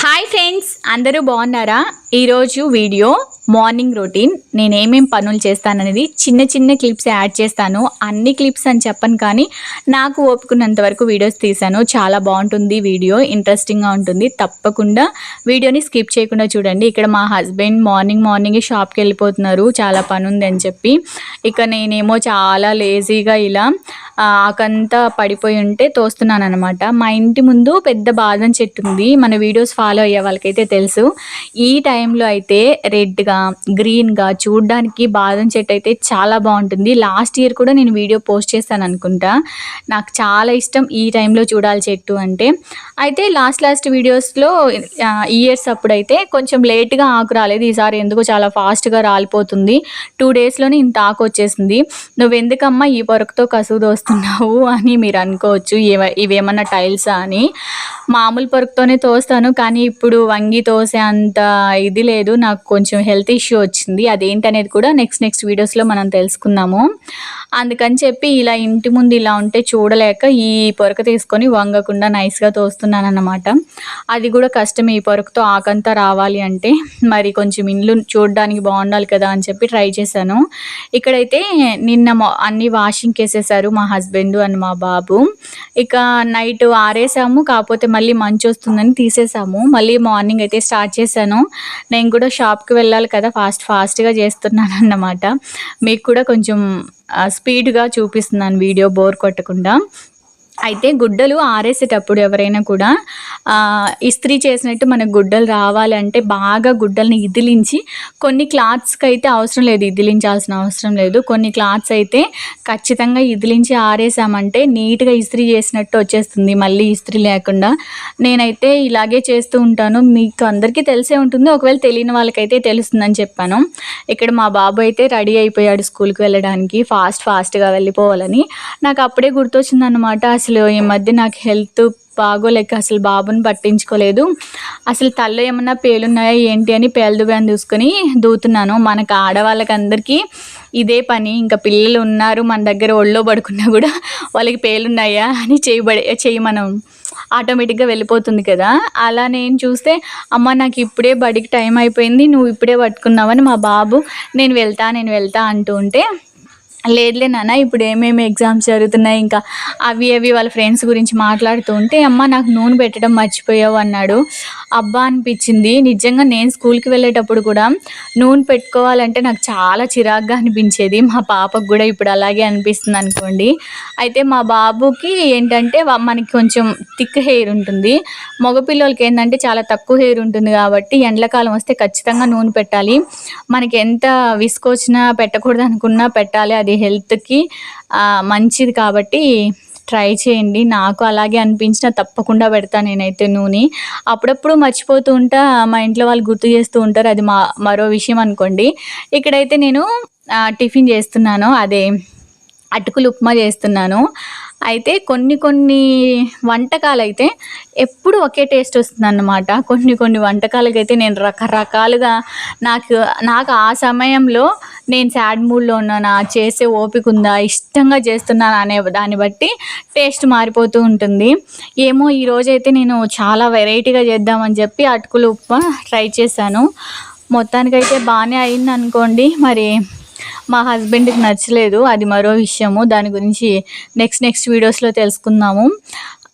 Hi friends అందరూ బాగున్నారా? ఈరోజు వీడియో మార్నింగ్ రొటీన్. నేనేమేం పనులు చేస్తాననేది చిన్న చిన్న క్లిప్స్ యాడ్ చేస్తాను. అన్ని క్లిప్స్ అని చెప్పను కానీ నాకు ఓపుకున్నంత వరకు వీడియోస్ తీశాను. చాలా బాగుంటుంది వీడియో ఇంట్రెస్టింగ్గా ఉంటుంది. తప్పకుండా వీడియోని స్కిప్ చేయకుండా చూడండి. ఇక్కడ మా హస్బెండ్ మార్నింగ్ మార్నింగ్ షాప్కి వెళ్ళిపోతున్నారు. చాలా పని ఉంది అని చెప్పి. ఇక నేనేమో చాలా లేజీగా ఇలా ఆకంతా పడిపోయి ఉంటే తోస్తున్నాను అనమాట మా ఇంటి ముందు పెద్ద బాదం చెట్టు ఉంది మన వీడియోస్ ఫాలో అయ్యే వాళ్ళకైతే తెలుసు. ఈ టైంలో అయితే రెడ్గా గ్రీన్గా చూడడానికి బాదం చెట్టు అయితే చాలా బాగుంటుంది. లాస్ట్ ఇయర్ కూడా నేను వీడియో పోస్ట్ చేస్తాను అనుకుంటా. నాకు చాలా ఇష్టం ఈ టైంలో చూడాలి చెట్టు అంటే. అయితే లాస్ట్ లాస్ట్ వీడియోస్లో ఇయర్స్ అప్పుడైతే కొంచెం లేట్గా ఆకు రాలేదు. ఈసారి ఎందుకో చాలా ఫాస్ట్గా రాలిపోతుంది. టూ డేస్లోనే ఇంత ఆకు వచ్చేసింది. నువ్వెందుకమ్మా ఈ పొరకుతో కసువు దోస్తున్నావు అని మీరు అనుకోవచ్చు. ఇవేమన్నా టైల్సా అని. మామూలు పొరకుతోనే తోస్తాను కానీ ఇప్పుడు వంగి తోసే అంత ఇది లేదు. నాకు కొంచెం హెల్త్ ఇష్యూ వచ్చింది. అదేంటనేది కూడా నెక్స్ట్ నెక్స్ట్ వీడియోస్లో మనం తెలుసుకుందాము. అందుకని చెప్పి ఇలా ఇంటి ముందు ఇలా ఉంటే చూడలేక ఈ పొరక తీసుకొని వంగకుండా నైస్గా తోస్తున్నాను అన్నమాట అది కూడా కష్టం ఈ పొరకతో ఆకంతా రావాలి అంటే. మరి కొంచెం ఇండ్లు చూడడానికి బాగుండాలి కదా అని చెప్పి ట్రై చేశాను. ఇక్కడైతే నిన్న మా- అన్ని వాషింగ్ వేసేసారు మా హస్బెండ్ అండ్ మా బాబు. ఇక నైట్ ఆరేసాము కాకపోతే మళ్ళీ మంచి వస్తుందని తీసేసాము. మళ్ళీ మార్నింగ్ అయితే స్టార్ట్ చేశాను. నేను కూడా షాప్కి వెళ్ళాలి కదా ఫాస్ట్ ఫాస్ట్గా చేస్తున్నాను అన్నమాట మీకు కూడా కొంచెం స్పీడ్గా చూపిస్తున్నాను వీడియో బోర్ కొట్టకుండా. అయితే గుడ్డలు ఆరేసేటప్పుడు ఎవరైనా కూడా ఇస్త్రీ చేసినట్టు మనకు గుడ్డలు రావాలంటే బాగా గుడ్డల్ని ఇదిలించి కొన్ని క్లాత్స్కి అయితే అవసరం లేదు ఇదిలించాల్సిన అవసరం లేదు. కొన్ని క్లాత్స్ అయితే ఖచ్చితంగా ఇదిలించి ఆరేసామంటే నీట్గా ఇస్త్రీ చేసినట్టు వచ్చేస్తుంది. మళ్ళీ ఇస్త్రీ లేకుండా నేనైతే ఇలాగే చేస్తూ ఉంటాను. మీకు అందరికీ తెలిసే ఉంటుంది. ఒకవేళ తెలియని వాళ్ళకైతే తెలుస్తుందని చెప్పాను. ఇక్కడ మా బాబు అయితే రెడీ అయిపోయాడు స్కూల్కి వెళ్ళడానికి. ఫాస్ట్ ఫాస్ట్గా వెళ్ళిపోవాలని. నాకు అప్పుడే గుర్తొచ్చిందనమాట అసలు అసలు ఈ మధ్య నాకు హెల్త్ బాగోలేక అసలు బాబుని పట్టించుకోలేదు. అసలు తల్లో ఏమన్నా పేలున్నాయా ఏంటి అని పేలదుగాని చూసుకొని దూతున్నాను. మనకు ఆడవాళ్ళకి అందరికీ ఇదే పని. ఇంకా పిల్లలు ఉన్నారు మన దగ్గర ఒళ్ళో పడుకున్నా కూడా వాళ్ళకి పేలున్నాయా అని చేయబడే చెయ్యి మనం ఆటోమేటిక్గా వెళ్ళిపోతుంది కదా. అలా నేను చూస్తే అమ్మ నాకు ఇప్పుడే బడికి టైం అయిపోయింది నువ్వు ఇప్పుడే పట్టుకున్నావని మా బాబు నేను వెళ్తా నేను వెళ్తా అంటూ ఉంటే లేదులే నాన్న ఇప్పుడు ఏమేమి ఎగ్జామ్స్ జరుగుతున్నాయి ఇంకా అవి అవి వాళ్ళ ఫ్రెండ్స్ గురించి మాట్లాడుతూ ఉంటే అమ్మ నాకు నూనె పెట్టడం మర్చిపోయావు అన్నాడు. అబ్బా అనిపించింది. నిజంగా నేను స్కూల్కి వెళ్ళేటప్పుడు కూడా నూనె పెట్టుకోవాలంటే నాకు చాలా చిరాగ్గా అనిపించేది. మా పాపకు కూడా ఇప్పుడు అలాగే అనిపిస్తుంది అనుకోండి. అయితే మా బాబుకి ఏంటంటే మనకి కొంచెం థిక్ హెయిర్ ఉంటుంది. మగపిల్లలకి ఏంటంటే చాలా తక్కువ హెయిర్ ఉంటుంది కాబట్టి ఎండాకాలం వస్తే ఖచ్చితంగా నూనె పెట్టాలి. మనకి ఎంత విసుకొచ్చినా పెట్టకూడదు అనుకున్నా పెట్టాలి. అది హెల్త్కి మంచిది కాబట్టి ట్రై చేయండి. నాకు అలాగే అనిపించిన తప్పకుండా పెడతా నేనైతే నూనె. అప్పుడప్పుడు మర్చిపోతూ ఉంటా మా ఇంట్లో వాళ్ళు గుర్తు చేస్తూ ఉంటారు అది మా మరో విషయం అనుకోండి. ఇక్కడైతే నేను టిఫిన్ చేస్తున్నాను అదే అటుకులు ఉప్మా చేస్తున్నాను. అయితే కొన్ని కొన్ని వంటకాలు అయితే ఎప్పుడు ఒకే టేస్ట్ వస్తుంది అన్నమాట కొన్ని కొన్ని వంటకాలకైతే నేను రకరకాలుగా నాకు నాకు ఆ సమయంలో నేను సాడ్ మూడ్లో ఉన్నానా? చేసే ఓపిక ఉందా? ఇష్టంగా చేస్తున్నాను అనే దాన్ని బట్టి టేస్ట్ మారిపోతూ ఉంటుంది. ఏమో ఈరోజైతే నేను చాలా వెరైటీగా చేద్దామని చెప్పి అటుకులు ఉప్మా ట్రై చేశాను. మొత్తానికైతే బాగానే అయింది అనుకోండి మరి మా హస్బెండ్కి నచ్చలేదు. అది మరో విషయము. దాని గురించి నెక్స్ట్ నెక్స్ట్ వీడియోస్లో తెలుసుకుందాము.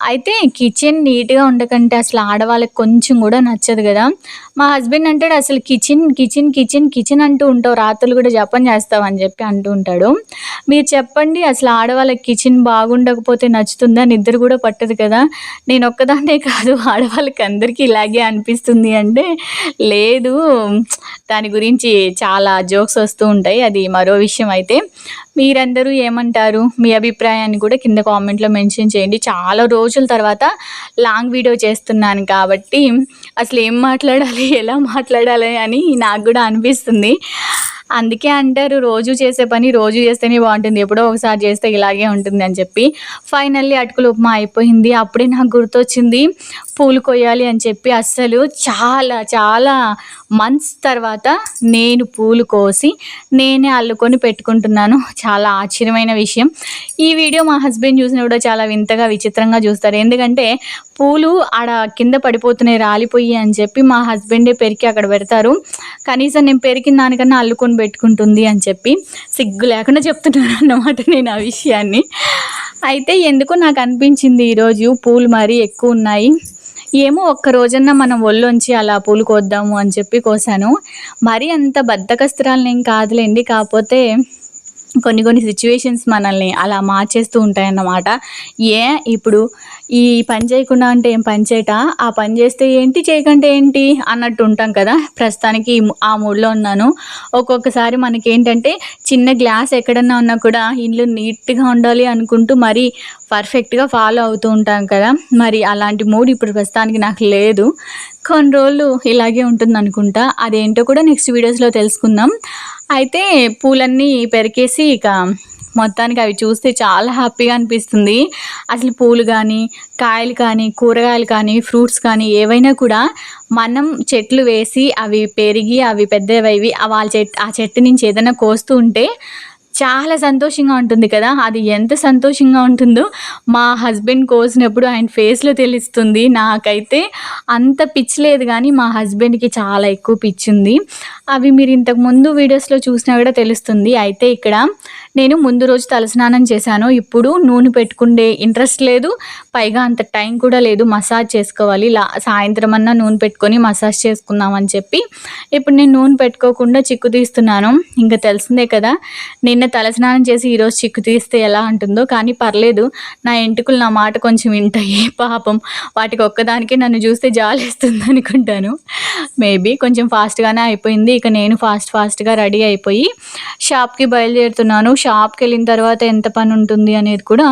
అయితే కిచెన్ నీట్గా ఉండకంటే అసలు ఆడవాళ్ళకి కొంచెం కూడా నచ్చదు కదా. మా హస్బెండ్ అంటాడు అసలు కిచెన్ కిచెన్ కిచెన్ కిచెన్ అంటూ ఉంటావు రాత్రులు కూడా జపం చేస్తావు అని చెప్పి అంటూ ఉంటాడు. మీరు చెప్పండి అసలు ఆడవాళ్ళకి కిచెన్ బాగుండకపోతే నచ్చుతుందా? నిద్ర కూడా పట్టదు కదా. నేను ఒక్కదాన్నే కాదు ఆడవాళ్ళకి అందరికీ ఇలాగే అనిపిస్తుంది అంటే లేదు. దాని గురించి చాలా జోక్స్ వస్తూ ఉంటాయి. అది మరో విషయం అయితే. మీరందరూ ఏమంటారు? మీ అభిప్రాయాన్ని కూడా కింద కామెంట్లో మెన్షన్ చేయండి. చాలా రోజుల తర్వాత లాంగ్ వీడియో చేస్తున్నాను కాబట్టి అసలు ఏం మాట్లాడాలి ఎలా మాట్లాడాలి అని నాకు కూడా అనిపిస్తుంది. అందుకే అంటారు రోజు చేసే పని రోజు చేస్తేనే బాగుంటుంది. ఎప్పుడో ఒకసారి చేస్తే ఇలాగే ఉంటుంది అని చెప్పి. ఫైనల్లీ అటుకులు ఉప్మా అయిపోయింది. అప్పుడే నాకు గుర్తొచ్చింది పూలు కొయ్యాలి అని చెప్పి అస్సలు చాలా చాలా మంత్స్ తర్వాత నేను పూలు కోసి నేనే అల్లుకొని పెట్టుకుంటున్నాను. చాలా ఆశ్చర్యమైన విషయం. ఈ వీడియో మా హస్బెండ్ చూసిన కూడా చాలా వింతగా విచిత్రంగా చూస్తారు. ఎందుకంటే పూలు ఆడ కింద పడిపోతున్నాయి రాలిపోయి అని చెప్పి మా హస్బెండే పెరికి అక్కడ పెడతారు. కనీసం నేను పెరికిన దానికన్నా అల్లుకొని పెట్టుకుంటుంది అని చెప్పి సిగ్గు లేకుండా చెప్తున్నాను అన్నమాట నేను ఆ విషయాన్ని. అయితే ఎందుకో నాకు అనిపించింది ఈరోజు పూలు మరీ ఎక్కువ ఉన్నాయి. ఏమో ఒక్క రోజన్నా మనం ఒళ్ళొంచి అలా పూలు కోద్దాము అని చెప్పి కోసాను. మరీ అంత బద్దకస్త్రాలను ఏం కాదులేండి. కాకపోతే కొన్ని కొన్ని సిచ్యువేషన్స్ మనల్ని అలా మార్చేస్తూ ఉంటాయన్నమాట. ఏ ఇప్పుడు ఈ పని చేయకుండా అంటే ఏం పని చేయట? ఆ పని చేస్తే ఏంటి? చేయకంటే ఏంటి? అన్నట్టు ఉంటాం కదా. ప్రస్తుతానికి ఈ ఆ మూడ్లో ఉన్నాను. ఒక్కొక్కసారి మనకి ఏంటంటే చిన్న గ్లాస్ ఎక్కడన్నా ఉన్నా కూడా ఇల్లు నీట్గా ఉండాలి అనుకుంటూ మరి పర్ఫెక్ట్గా ఫాలో అవుతూ ఉంటాం కదా. మరి అలాంటి మూడ్ ఇప్పుడు ప్రస్తుతానికి నాకు లేదు. కొన్ని రోజులు ఇలాగే ఉంటుంది అనుకుంటా అదేంటో కూడా నెక్స్ట్ వీడియోస్లో తెలుసుకుందాం. అయితే పూలన్నీ పెరికేసి ఇక మొత్తానికి అవి చూస్తే చాలా హ్యాపీగా అనిపిస్తుంది. అసలు పూలు కానీ కాయలు కానీ కూరగాయలు కానీ ఫ్రూట్స్ కానీ ఏవైనా కూడా మనం చెట్లు వేసి అవి పెరిగి అవి పెద్దవి వాళ్ళ చెట్టు ఆ చెట్టు నుంచి ఏదైనా కోస్తూ ఉంటే చాలా సంతోషంగా ఉంటుంది కదా. అది ఎంత సంతోషంగా ఉంటుందో మా హస్బెండ్ కోసినప్పుడు ఆయన ఫేస్లో తెలుస్తుంది. నాకైతే అంత పిచ్చి లేదు కానీ మా హస్బెండ్కి చాలా ఎక్కువ పిచ్చి ఉంది అవి మీరు ఇంతకు ముందు వీడియోస్లో చూసినా కూడా తెలుస్తుంది. అయితే ఇక్కడ నేను ముందు రోజు తలస్నానం చేశాను. ఇప్పుడు నూనె పెట్టుకుండే ఇంట్రెస్ట్ లేదు. పైగా అంత టైం కూడా లేదు. మసాజ్ చేసుకోవాలి. లా సాయంత్రం అన్నా నూనె పెట్టుకొని మసాజ్ చేసుకుందామని చెప్పి ఇప్పుడు నేను నూనె పెట్టుకోకుండా చిక్కు తీస్తున్నాను. ఇంకా తెలిసిందే కదా నిన్న తలస్నానం చేసి ఈరోజు చిక్కు తీస్తే ఎలా ఉంటుందో. కానీ పర్లేదు నా ఎంటుకలు నా మాట కొంచెం వింటాయి. పాపం వాటికి ఒక్కదానికే నన్ను చూస్తే జాలేస్తుంది అనుకుంటాను. మేబీ కొంచెం ఫాస్ట్గానే అయిపోయింది. ఇక నేను ఫాస్ట్ ఫాస్ట్గా రెడీ అయిపోయి షాప్కి బయలుదేరుతున్నాను. షాప్కి వెళ్ళిన తర్వాత ఎంత పని ఉంటుంది అనేది కూడా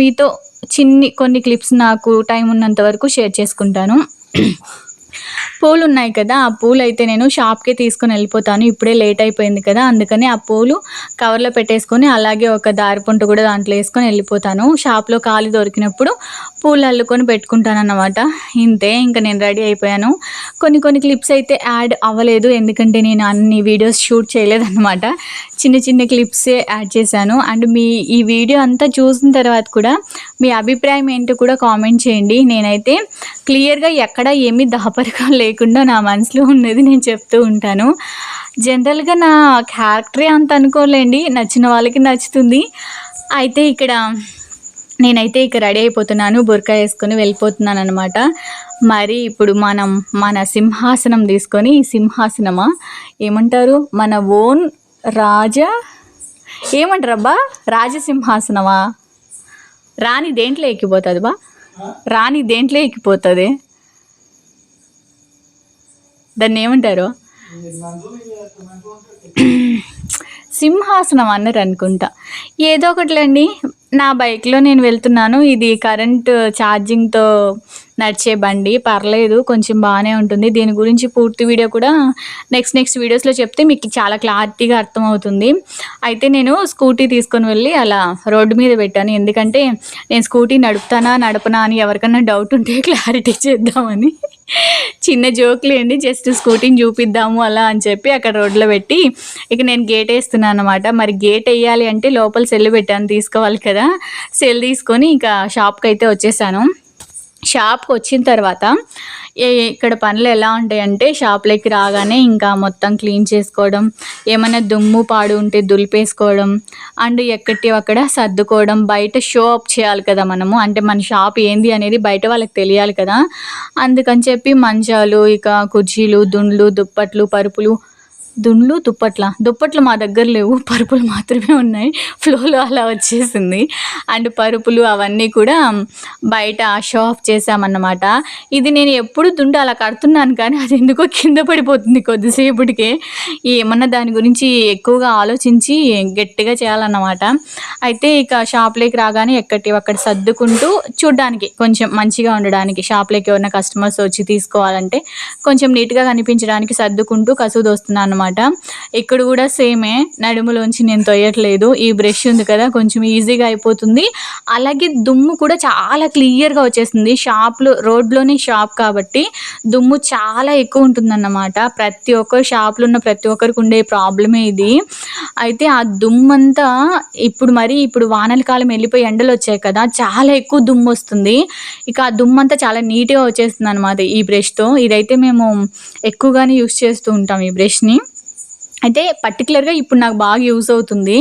మీతో చిన్ని కొన్ని క్లిప్స్ నాకు టైం ఉన్నంత వరకు షేర్ చేసుకుంటాను. పూలు ఉన్నాయి కదా ఆ పూలు అయితే నేను షాప్కే తీసుకొని వెళ్ళిపోతాను. ఇప్పుడే లేట్ అయిపోయింది కదా అందుకని ఆ పూలు కవర్లో పెట్టేసుకొని అలాగే ఒక దారిపుంట కూడా దాంట్లో వేసుకొని వెళ్ళిపోతాను. షాప్లో ఖాళీ దొరికినప్పుడు పూలు అల్లుకొని పెట్టుకుంటాను అన్నమాట ఇంతే ఇంకా నేను రెడీ అయిపోయాను. కొన్ని కొన్ని క్లిప్స్ అయితే యాడ్ అవ్వలేదు ఎందుకంటే నేను అన్ని వీడియోస్ షూట్ చేయలేదన్నమాట. చిన్న చిన్న క్లిప్సే యాడ్ చేశాను. అండ్ మీ ఈ వీడియో అంతా చూసిన తర్వాత కూడా మీ అభిప్రాయం ఏంటో కూడా కామెంట్ చేయండి. నేనైతే క్లియర్గా ఎక్కడ ఏమీ దాపరికం లేకుండా నా మనసులో ఉన్నది నేను చెప్తూ ఉంటాను. జనరల్గా నా క్యారెక్టరే అంత అనుకోలేండి. నచ్చిన వాళ్ళకి నచ్చుతుంది. అయితే ఇక్కడ నేనైతే ఇక రెడీ అయిపోతున్నాను. బుర్కా వేసుకొని వెళ్ళిపోతున్నాను అనమాట మరి ఇప్పుడు మనం మన సింహాసనం తీసుకొని సింహాసనమా? ఏమంటారు? మన ఓన్ రాజా? ఏమంటారబ్బా? రాజసింహాసనమా? రాణి దేంట్లో ఎక్కిపోతుంది బా? రాణి దేంట్లో ఎక్కిపోతుంది? దాన్ని ఏమంటారు? సింహాసనం అన్నారు అనుకుంటా. ఏదో ఒకటిలేండి నా బైక్లో నేను వెళ్తున్నాను ఇది కరెంటు ఛార్జింగ్తో నడిచే బండి పర్లేదు కొంచెం బాగానే ఉంటుంది. దీని గురించి పూర్తి వీడియో కూడా నెక్స్ట్ నెక్స్ట్ వీడియోస్లో చెప్తే మీకు చాలా క్లారిటీగా అర్థమవుతుంది. అయితే నేను స్కూటీ తీసుకొని వెళ్ళి అలా రోడ్డు మీద పెట్టాను. ఎందుకంటే నేను స్కూటీ నడుపుతానా నడపనా అని ఎవరికన్నా డౌట్ ఉంటే క్లారిటీ చేద్దామని. చిన్న జోక్లేండి జస్ట్ స్కూటీని చూపిద్దాము అలా అని చెప్పి అక్కడ రోడ్లో పెట్టి ఇక నేను గేట్ వేస్తున్నాను అనమాట మరి గేట్ వేయాలి అంటే లోపల సెల్ పెట్టాను తీసుకోవాలి కదా. సెల్ తీసుకొని ఇంకా షాప్కి అయితే వచ్చేసాను. షాప్కి వచ్చిన తర్వాత ఏ- ఇక్కడ పనులు ఎలా ఉంటాయంటే షాప్లోకి రాగానే ఇంకా మొత్తం క్లీన్ చేసుకోవడం ఏమైనా దుమ్ము పాడు ఉంటే దులిపేసుకోవడం అండ్ ఎక్కటి అక్కడ సర్దుకోవడం బయట షో అప్ చేయాలి కదా మనము. అంటే మన షాప్ ఏంది అనేది బయట వాళ్ళకి తెలియాలి కదా. అందుకని చెప్పి మంచాలు ఇక కుర్చీలు దుండ్లు దుప్పట్లు పరుపులు దుండ్లు దుప్పట్ల. దుప్పట్లు మా దగ్గర లేవు. పరుపులు మాత్రమే ఉన్నాయి. ఫ్లోలో అలా వచ్చేసింది. అండ్ పరుపులు అవన్నీ కూడా బయట షో ఆఫ్ చేసామన్నమాట ఇది నేను ఎప్పుడు దుండు అలా కడుతున్నాను కానీ అది ఎందుకో కింద పడిపోతుంది కొద్దిసేపటికే. ఏమన్నా దాని గురించి ఎక్కువగా ఆలోచించి గట్టిగా చేయాలన్నమాట. అయితే ఇక షాప్లోకి రాగానే ఎక్కటి అక్కడ సర్దుకుంటూ చూడ్డానికి కొంచెం మంచిగా ఉండడానికి షాప్లోకి ఎవరైనా కస్టమర్స్ వచ్చి తీసుకోవాలంటే కొంచెం నీట్గా కనిపించడానికి సర్దుకుంటూ కసువు దోస్తున్నాను అనమాట ఇక్కడ కూడా సేమే. నడుములోంచి నేను తొయ్యట్లేదు. ఈ బ్రష్ ఉంది కదా కొంచెం ఈజీగా అయిపోతుంది. అలాగే దుమ్ము కూడా చాలా క్లియర్గా వచ్చేస్తుంది. షాప్లో రోడ్లోనే షాప్ కాబట్టి దుమ్ము చాలా ఎక్కువ ఉంటుందన్నమాట. ప్రతి ఒక్క షాప్లో ఉన్న ప్రతి ఒక్కరికి ఉండే ప్రాబ్లమే ఇది. అయితే ఆ దుమ్మంతా ఇప్పుడు మరి ఇప్పుడు వానల కాలం వెళ్ళిపోయి ఎండలు వచ్చాయి కదా చాలా ఎక్కువ దుమ్ము వస్తుంది. ఇక ఆ దుమ్మంతా చాలా నీట్గా వచ్చేస్తుంది అనమాట ఈ బ్రష్తో. ఇదైతే మేము ఎక్కువగానే యూస్ చేస్తూ ఉంటాం ఈ బ్రష్ని. అయితే పర్టికులర్గా ఇప్పుడు నాకు బాగా యూస్ అవుతుంది.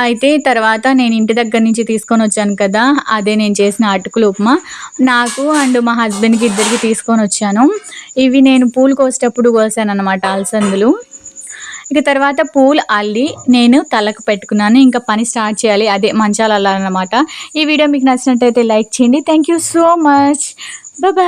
అయితే తర్వాత నేను ఇంటి దగ్గర నుంచి తీసుకొని వచ్చాను కదా అదే నేను చేసిన అటుకులు ఉప్మా. నాకు అండ్ మా హస్బెండ్కి ఇద్దరికి తీసుకొని వచ్చాను. ఇవి నేను పూలు కోసేటప్పుడు కోసాను అనమాట అలసందులు. ఇక తర్వాత పూలు అల్లి నేను తలకు పెట్టుకున్నాను. ఇంకా పని స్టార్ట్ చేయాలి అదే మంచాలు అల్లాలన్నమాట ఈ వీడియో మీకు నచ్చినట్టయితే లైక్ చేయండి. Thank you so much bye